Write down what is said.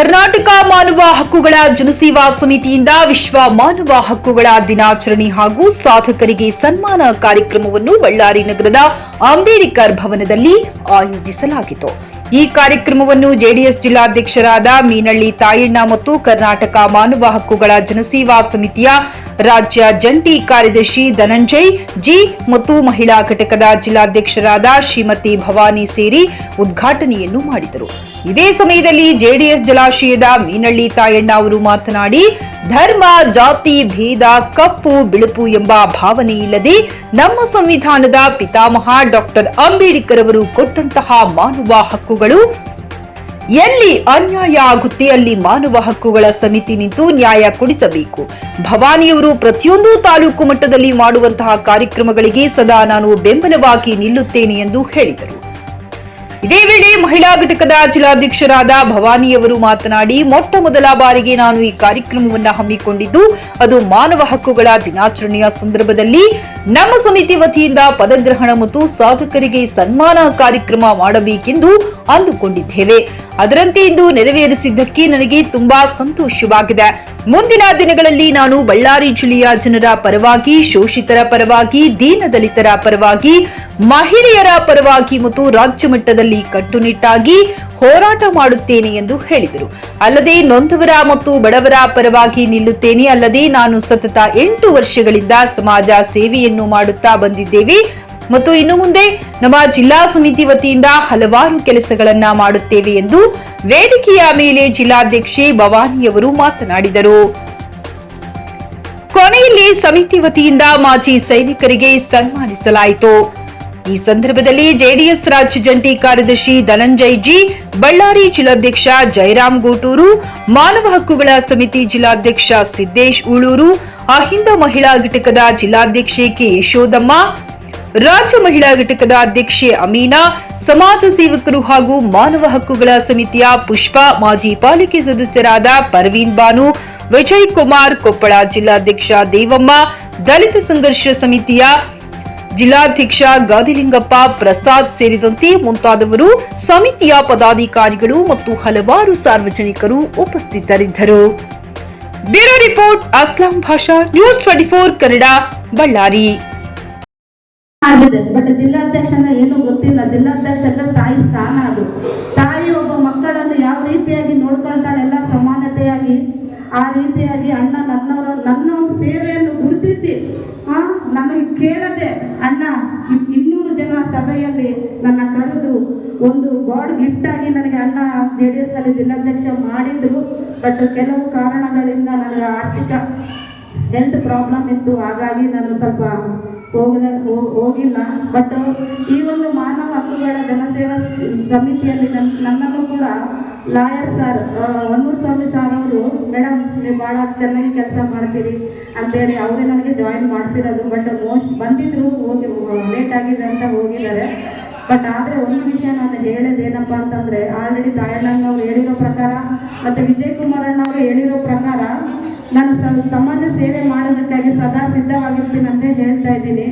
ಕರ್ನಾಟಕ ಮಾನವ ಹಕ್ಕುಗಳ ಜನಸೇವಾ ಸಮಿತಿಯಿಂದ ವಿಶ್ವ ಮಾನವ ಹಕ್ಕುಗಳ ದಿನಾಚರಣೆ ಹಾಗೂ ಸಾಧಕರಿಗೆ ಸನ್ಮಾನ ಕಾರ್ಯಕ್ರಮವನ್ನು ಬಳ್ಳಾರಿ ನಗರದ ಅಂಬೇಡ್ಕರ್ ಭವನದಲ್ಲಿ ಆಯೋಜಿಸಲಾಗಿತ್ತು. ಈ ಕಾರ್ಯಕ್ರಮವನ್ನು ಜೆಡಿಎಸ್ ಜಿಲ್ಲಾಧ್ಯಕ್ಷರಾದ ಮೀನಳ್ಳಿ ತಾಯಣ್ಣ ಮತ್ತು ಕರ್ನಾಟಕ ಮಾನವ ಹಕ್ಕುಗಳ ಜನಸೇವಾ ಸಮಿತಿಯ ರಾಜ್ಯ ಜಂಟಿ ಕಾರ್ಯದರ್ಶಿ ಧನಂಜಯ್, ಜಿ ಮತ್ತು ಮಹಿಳಾ ಘಟಕದ ಜಿಲ್ಲಾಧ್ಯಕ್ಷರಾದ ಶ್ರೀಮತಿ ಭವಾನಿ ಸೇರಿ ಉದ್ಘಾಟನೆಯನ್ನು ಮಾಡಿದರು. ಇದೇ ಸಮಯದಲ್ಲಿ ಜೆಡಿಎಸ್ ಜಲಾಶಯದ ಮೀನಳ್ಳಿ ತಾಯಣ್ಣ ಅವರು ಮಾತನಾಡಿ, ಧರ್ಮ, ಜಾತಿ, ಭೇದ, ಕಪ್ಪು, ಬಿಳುಪು ಎಂಬ ಭಾವನೆ ಇಲ್ಲದೆ ನಮ್ಮ ಸಂವಿಧಾನದ ಪಿತಾಮಹ ಡಾಕ್ಟರ್ ಅಂಬೇಡ್ಕರ್ ಅವರು ಕೊಟ್ಟಂತಹ ಮಾನವ ಹಕ್ಕುಗಳು ಎಲ್ಲಿ ಅನ್ಯಾಯ ಆಗುತ್ತೆ ಅಲ್ಲಿ ಮಾನವ ಹಕ್ಕುಗಳ ಸಮಿತಿ ನಿಂತು ನ್ಯಾಯ ಕೊಡಿಸಬೇಕು. ಭವಾನಿಯವರು ಪ್ರತಿಯೊಂದು ತಾಲೂಕು ಮಟ್ಟದಲ್ಲಿ ಮಾಡುವಂತಹ ಕಾರ್ಯಕ್ರಮಗಳಿಗೆ ಸದಾ ನಾನು ಬೆಂಬಲವಾಗಿ ನಿಲ್ಲುತ್ತೇನೆ ಎಂದು ಹೇಳಿದರು. ಇದೇ ವೇಳೆ ಮಹಿಳಾ ಘಟಕದ ಜಿಲ್ಲಾಧ್ಯಕ್ಷರಾದ ಭವಾನಿಯವರು ಮಾತನಾಡಿ, ಮೊಟ್ಟ ಮೊದಲ ಬಾರಿಗೆ ನಾನು ಈ ಕಾರ್ಯಕ್ರಮವನ್ನು ಹಮ್ಮಿಕೊಂಡಿದ್ದು, ಅದು ಮಾನವ ಹಕ್ಕುಗಳ ದಿನಾಚರಣೆಯ ಸಂದರ್ಭದಲ್ಲಿ ನಮ್ಮ ಸಮಿತಿ ವತಿಯಿಂದ ಪದಗ್ರಹಣ ಮತ್ತು ಸಾಧಕರಿಗೆ ಸನ್ಮಾನ ಕಾರ್ಯಕ್ರಮ ಮಾಡಬೇಕೆಂದು ಅಂದುಕೊಂಡಿದ್ದೇವೆ. ಅದರಂತೆ ಇಂದು ನೆರವೇರಿಸಿದ್ದಕ್ಕೆ ನನಗೆ ತುಂಬಾ ಸಂತೋಷವಾಗಿದೆ. ಮುಂದಿನ ದಿನಗಳಲ್ಲಿ ನಾನು ಬಳ್ಳಾರಿ ಜಿಲ್ಲೆಯ ಜನರ ಪರವಾಗಿ, ಶೋಷಿತರ ಪರವಾಗಿ ದೀನದಲಿತರ ಪರವಾಗಿ, ಮಹಿಳೆಯರ ಪರವಾಗಿ ಮತ್ತು ರಾಜ್ಯ ಮಟ್ಟದಲ್ಲಿ ಕಟ್ಟುನಿಟ್ಟಾಗಿ ಹೋರಾಟ ಮಾಡುತ್ತೇನೆ ಎಂದು ಹೇಳಿದರು. ಅಲ್ಲದೆ ನೊಂದವರ ಮತ್ತು ಬಡವರ ಪರವಾಗಿ ನಿಲ್ಲುತ್ತೇನೆ. ಅಲ್ಲದೆ ನಾನು ಸತತ ಎಂಟು ವರ್ಷಗಳಿಂದ ಸಮಾಜ ಸೇವೆಯನ್ನು ಮಾಡುತ್ತಾ ಬಂದಿದ್ದೇವೆ. ಮತ್ತು ಇನ್ನು ಮುಂದೆ ನಮ್ಮ ಜಿಲ್ಲಾ ಸಮಿತಿ ವತಿಯಿಂದ ಹಲವಾರು ಕೆಲಸಗಳನ್ನ ಮಾಡುತ್ತೇವೆ ಎಂದು ವೇದಿಕೆಯ ಮೇಲೆ ಜಿಲ್ಲಾಧ್ಯಕ್ಷೆ ಭವಾನಿಯವರು ಮಾತನಾಡಿದರು. ಕೊನೆಯಲ್ಲಿ ಸಮಿತಿ ವತಿಯಿಂದ ಮಾಜಿ ಸೈನಿಕರಿಗೆ ಸನ್ಮಾನಿಸಲಾಯಿತು. ಈ ಸಂದರ್ಭದಲ್ಲಿ ಜೆಡಿಎಸ್ ರಾಜ್ಯ ಜಂಟಿ ಕಾರ್ಯದರ್ಶಿ ಧನಂಜಯ್ ಜಿ, ಬಳ್ಳಾರಿ ಜಿಲ್ಲಾಧ್ಯಕ್ಷ ಜಯರಾಮ್ ಗೋಟೂರು, ಮಾನವ ಹಕ್ಕುಗಳ ಸಮಿತಿ ಜಿಲ್ಲಾಧ್ಯಕ್ಷ ಸಿದ್ದೇಶ್ ಉಳೂರು, ಅಹಿಂದ ಮಹಿಳಾ ಘಟಕದ ಜಿಲ್ಲಾಧ್ಯಕ್ಷೆ ಕೆ ಯಶೋದಮ್ಮ ರಾಜ್ಯ ಮಹಿಳಾ ಘಟಕದ ಅಧ್ಯಕ್ಷೆ ಅಮೀನಾ, ಸಮಾಜ ಸೇವಕರು ಹಾಗೂ ಮಾನವ ಹಕ್ಕುಗಳ ಸಮಿತಿಯ ಪುಷ್ಪ ಮಾಜಿ ಪಾಲಿಕೆ ಸದಸ್ಯರಾದ ಪರ್ವೀನ್ ಬಾನು, ವಿಜಯ್ ಕುಮಾರ್, ಕೊಪ್ಪಳ ಜಿಲ್ಲಾಧ್ಯಕ್ಷ ದೇವಮ್ಮ, ದಲಿತ ಸಂಘರ್ಷ ಸಮಿತಿಯ ಜಿಲ್ಲಾಧ್ಯಕ್ಷ ಗಾದಿಲಿಂಗಪ್ಪ ಪ್ರಸಾದ್ ಸೇರಿದಂತೆ ಮುಂತಾದವರು ಸಮಿತಿಯ ಪದಾಧಿಕಾರಿಗಳು ಮತ್ತು ಹಲವಾರು ಸಾರ್ವಜನಿಕರು ಉಪಸ್ಥಿತರಿದ್ದರು. Bureau report, Aslam Basha, news twenty four, Kannada, Ballari. ಆಗಿದೆ ಬಟ್ ಜಿಲ್ಲಾಧ್ಯಕ್ಷನ ಏನು ಗೊತ್ತಿಲ್ಲ. ಜಿಲ್ಲಾಧ್ಯಕ್ಷರ ತಾಯಿ ಸ್ಥಾನ ಅದು. ತಾಯಿ ಒಬ್ಬ ಮಕ್ಕಳನ್ನು ಯಾವ ರೀತಿಯಾಗಿ ನೋಡ್ಕೊಳ್ತಾಳೆ? ಎಲ್ಲ ಸಮಾನತೆಯಾಗಿ, ಆ ರೀತಿಯಾಗಿ ಅಣ್ಣ ನನ್ನವರ, ನನ್ನ ಒಂದು ಸೇವೆಯನ್ನು ಗುರುತಿಸಿ ನನಗೆ ಕೇಳದೆ, ಅಣ್ಣ ಇನ್ನೂರು ಜನ ಸಭೆಯಲ್ಲಿ ನನ್ನ ಕರೆದು ಒಂದು ಗಾಡ್ ಗಿಫ್ಟ್ ಆಗಿ ನನಗೆ ಅಣ್ಣ ಜೆ ಡಿ ಎಸ್ ಅಲ್ಲಿ ಜಿಲ್ಲಾಧ್ಯಕ್ಷ ಮಾಡಿದ್ರು. ಬಟ್ ಕೆಲವು ಕಾರಣಗಳಿಂದ ನನಗೆ ಆರ್ಥಿಕ ಹೆಲ್ತ್ ಪ್ರಾಬ್ಲಮ್ ಇತ್ತು. ಹಾಗಾಗಿ ನಾನು ಸ್ವಲ್ಪ ಹೋಗದ ಹೋಗಿಲ್ಲ. ಬಟ್ ಈ ಒಂದು ಮಾನವ ಹಕ್ಕುಗಳ ಜನಸೇವಾ ಸಮಿತಿಯಲ್ಲಿ ನನ್- ನನ್ನನ್ನು ಕೂಡ lawyer sir Honnuru Swamy sir ಅವರು ಮೇಡಮ್ ನೀವು ಭಾಳ ಚೆನ್ನಾಗಿ ಕೆಲಸ ಮಾಡ್ತೀರಿ ಅಂತೇಳಿ ಅವರೇ ನನಗೆ ಜಾಯಿನ್ ಮಾಡಿಸಿರೋದು. ಬಟ್ ಮೋಸ್ಟ್ ಬಂದಿದ್ರು, ಹೋಗಿ ಲೇಟ್ ಆಗಿದೆ ಅಂತ ಹೋಗಿದ್ದಾರೆ. ಬಟ್ ಆದರೆ ಒಂದು ವಿಷಯ ನಾನು ಹೇಳೋದು ಏನಪ್ಪ ಅಂತಂದರೆ ಆಲ್ರೆಡಿ ತಾಯಣ್ಣಂಗ ಅವ್ರು ಹೇಳಿರೋ ಪ್ರಕಾರ ಮತ್ತು ವಿಜಯ್ ಕುಮಾರಣ್ಣ ಅಣ್ಣ ಅವರು ಹೇಳಿರೋ ಪ್ರಕಾರ ನಾನು ಸಮಾಜ ಸೇವೆ ಮಾಡೋದಕ್ಕಾಗಿ ಸದಾ ಸಿದ್ಧವಾಗಿರ್ತೀನಿ ಅಂತ ಹೇಳ್ತಾ ಇದ್ದೀನಿ.